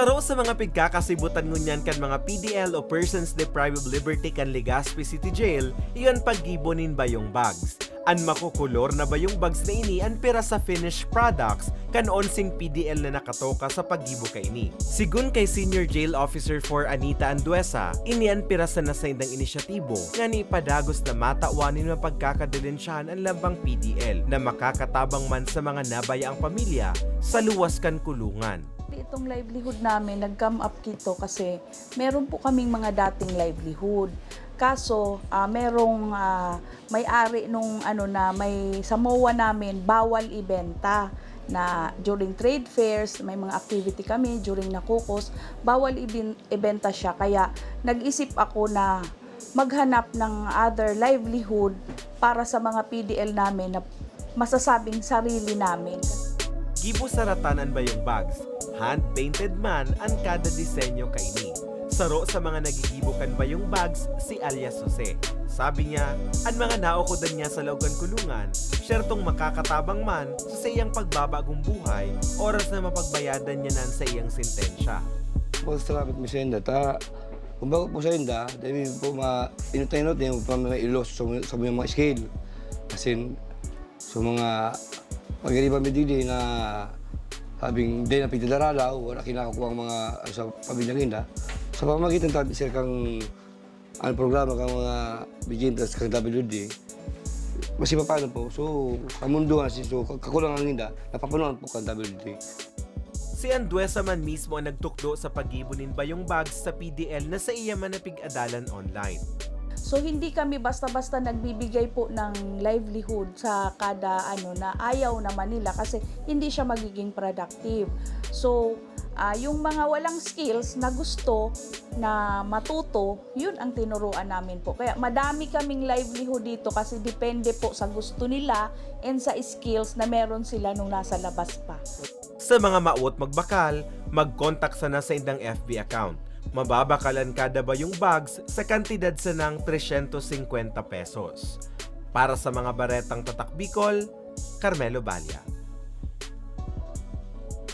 Saro sa mga pigkakasibutan ngunyan kan mga PDL o Persons Deprived of Liberty kan Legazpi City Jail, iyon paggibonin bayong bags. An makukulor na bayong bags na ini an pera sa finished products kan onsing PDL na nakatoka sa paggibo kay ini. Sigun kay Senior Jail Officer for Anita Anduesa, ini an pera sa nasaindang inisyatibo nga ni padagos na matawanin mapagkakadilensyahan ang lambang PDL na makakatabang man sa mga nabayaang pamilya sa luwas kan kulungan. Itong livelihood namin, nag-come up kito kasi meron po kaming mga dating livelihood. Kaso, ah, merong ah, may-ari nung ano na may sa MOA namin, bawal ibenta na during trade fairs, may mga activity kami during nakukos, bawal ibenta siya. Kaya nag-isip ako na maghanap ng other livelihood para sa mga PDL namin na masasabing sarili namin. Gibo sa ratanan ba yung bags? Hand-painted man ang kada disenyo kay ni. Saro sa mga nagigibukan ba yung bags si alias Jose. Sabi niya, ang mga naokodan niya sa loogan kulungan, syertong makakatabang man sa iyang pagbabagong buhay, oras na mapagbayadan niya nan sa iyang sentensya. po salamat mi sa inda. Ta, kumbaga po sa inda, dahil po ma inutay-inut yung pa mga ilos sa, sa mga scale. Kasi sa mga pag-iriba mi dili na sabing di na pigdadaralaw, wala kinakakuha ang mga ano, sa pamilyang inda. Sa pamamagitan tabi sir kang ang programa kang mga bigintas kang WD, mas paano po. So, sa mundo nga, so, kakulangan ninda, napapunuan po kang WD. Si Anduesa man mismo ang nagtukdo sa pagibunin ba yung bags sa PDL na sa iya man napig-adalan online. So hindi kami basta-basta nagbibigay po ng livelihood sa kada ano na ayaw naman nila kasi hindi siya magiging productive. So ah, yung mga walang skills na gusto na matuto, yun ang tinuruan namin po. Kaya madami kaming livelihood dito kasi depende po sa gusto nila and sa skills na meron sila nung nasa labas pa. Sa mga mauot magbakal, mag-contact sana sa indang FB account. Mababakalan kada ba yung bags sa kantidad sa ng 350 pesos. Para sa mga baretang tatak Bicol, Carmelo Balya.